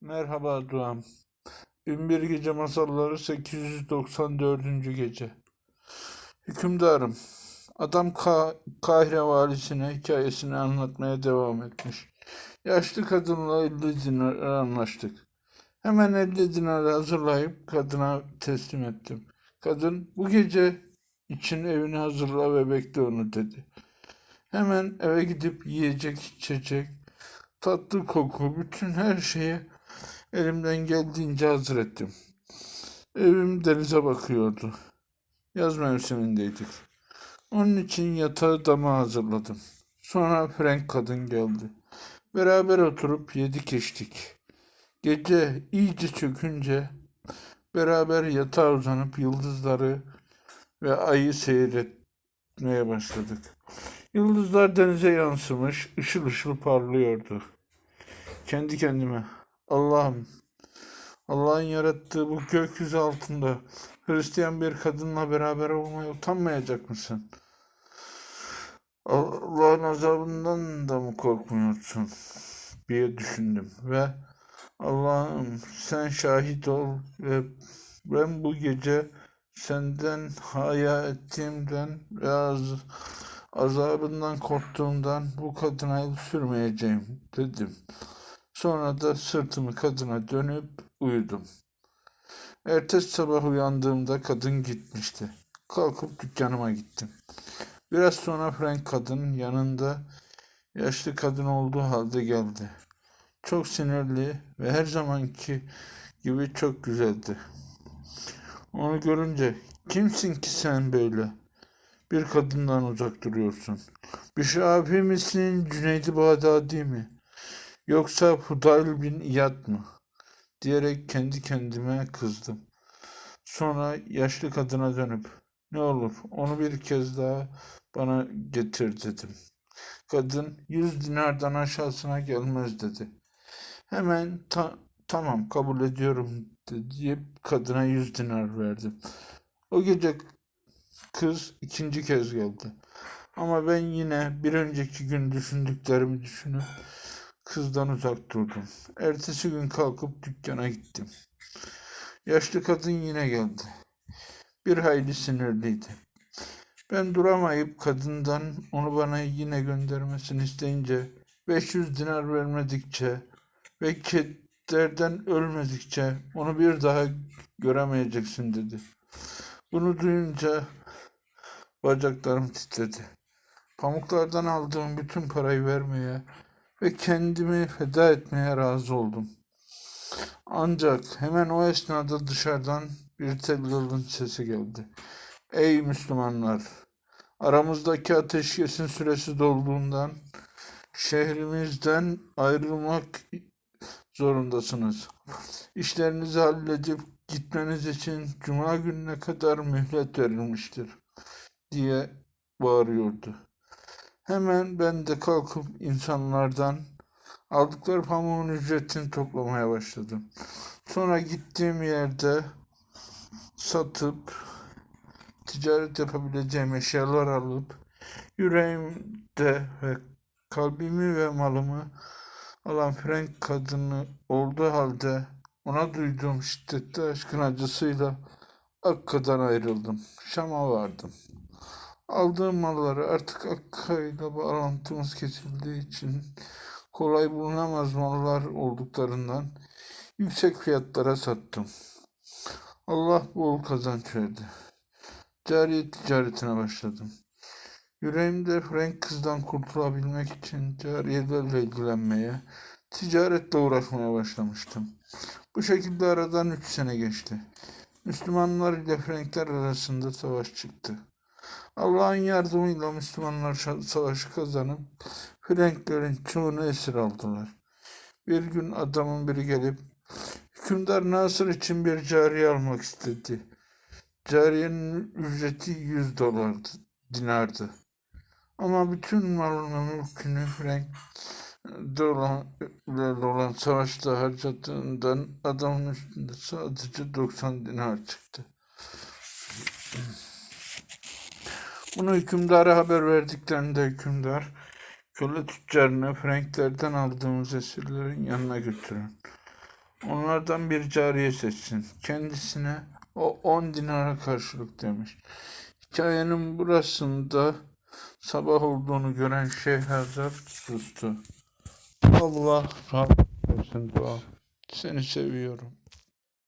Merhaba Duam. Binbir Gece Masalları 894. Gece. Hükümdarım, adam Ka Kahire valisine hikayesini anlatmaya devam etmiş. Yaşlı kadınla 50 dinar anlaştık. Hemen 50 dinarı hazırlayıp kadına teslim ettim. Kadın, bu gece için evini hazırla ve bekle onu dedi. Hemen eve gidip yiyecek, içecek, tatlı koku, bütün her şeyi elimden geldiğince hazır ettim. Evim denize bakıyordu. Yaz mevsimindeydik. Onun için yatağı dama hazırladım. Sonra Frank kadın geldi. Beraber oturup yedik içtik. Gece iyice çökünce beraber yatağa uzanıp yıldızları ve ayı seyretmeye başladık. Yıldızlar denize yansımış, ışıl ışıl parlıyordu. Kendi kendime, Allah'ım, Allah'ın yarattığı bu gökyüzü altında Hristiyan bir kadınla beraber olmaya utanmayacak mısın? Allah'ın azabından da mı korkmuyorsun? diye düşündüm ve Allah'ım sen şahit ol ve ben bu gece senden haya ettiğimden ve az, azabından korktuğumdan bu kadına el sürmeyeceğim dedim. Sonra da sırtımı kadına dönüp uyudum. Ertesi sabah uyandığımda kadın gitmişti. Kalkıp dükkanıma gittim. Biraz sonra Frank kadının yanında yaşlı kadın olduğu halde geldi. Çok sinirli ve her zamanki gibi çok güzeldi. Onu görünce kimsin ki sen böyle? Bir kadından uzak duruyorsun. Bir şafi misin Cüneydi Bağdadi mi? Yoksa Fudayl bin İyad mı? Diyerek kendi kendime kızdım. Sonra yaşlı kadına dönüp ne olur onu bir kez daha bana getir dedim. Kadın yüz dinardan aşağısına gelmez dedi. Hemen ta- tamam kabul ediyorum deyip kadına yüz dinar verdim. O gece kız ikinci kez geldi. Ama ben yine bir önceki gün düşündüklerimi düşünüp kızdan uzak durdum. Ertesi gün kalkıp dükkana gittim. Yaşlı kadın yine geldi. Bir hayli sinirliydi. Ben duramayıp kadından onu bana yine göndermesini isteyince 500 dinar vermedikçe ve kederden ölmedikçe onu bir daha göremeyeceksin dedi. Bunu duyunca bacaklarım titredi. Pamuklardan aldığım bütün parayı vermeye ve kendimi feda etmeye razı oldum. Ancak hemen o esnada dışarıdan bir tellalın sesi geldi. Ey Müslümanlar! Aramızdaki ateşkesin süresi dolduğundan şehrimizden ayrılmak zorundasınız. İşlerinizi halledip gitmeniz için cuma gününe kadar mühlet verilmiştir diye bağırıyordu. Hemen ben de kalkıp insanlardan aldıkları pamuğun ücretini toplamaya başladım. Sonra gittiğim yerde satıp ticaret yapabileceğim eşyalar alıp yüreğimde ve kalbimi ve malımı alan Frank kadını olduğu halde ona duyduğum şiddetli aşkın acısıyla Akka'dan ayrıldım. Şam'a vardım. Aldığım malları artık Akka ile bağlantımız kesildiği için kolay bulunamaz mallar olduklarından yüksek fiyatlara sattım. Allah bol kazanç verdi. Cariye ticaretine başladım. Yüreğimde Frank kızdan kurtulabilmek için cariyelerle ilgilenmeye, ticaretle uğraşmaya başlamıştım. Bu şekilde aradan üç sene geçti. Müslümanlar ile Frankler arasında savaş çıktı. Allah'ın yardımıyla Müslümanlar savaşı kazanıp Franklerin çoğunu esir aldılar. Bir gün adamın biri gelip hükümdar Nasır için bir cariye almak istedi. Cariyenin ücreti 100 dolardı, dinardı. Ama bütün malını mülkünü Frank olan, olan savaşta harcadığından adamın üstünde sadece 90 dinar çıktı. Bunu hükümdara haber verdiklerinde hükümdar köle tüccarını Franklerden aldığımız esirlerin yanına götürün. onlardan bir cariye seçsin. Kendisine o 10 dinara karşılık demiş. Hikayenin burasında sabah olduğunu gören Şehrazat sustu. Allah razı olsun dua. Seni seviyorum.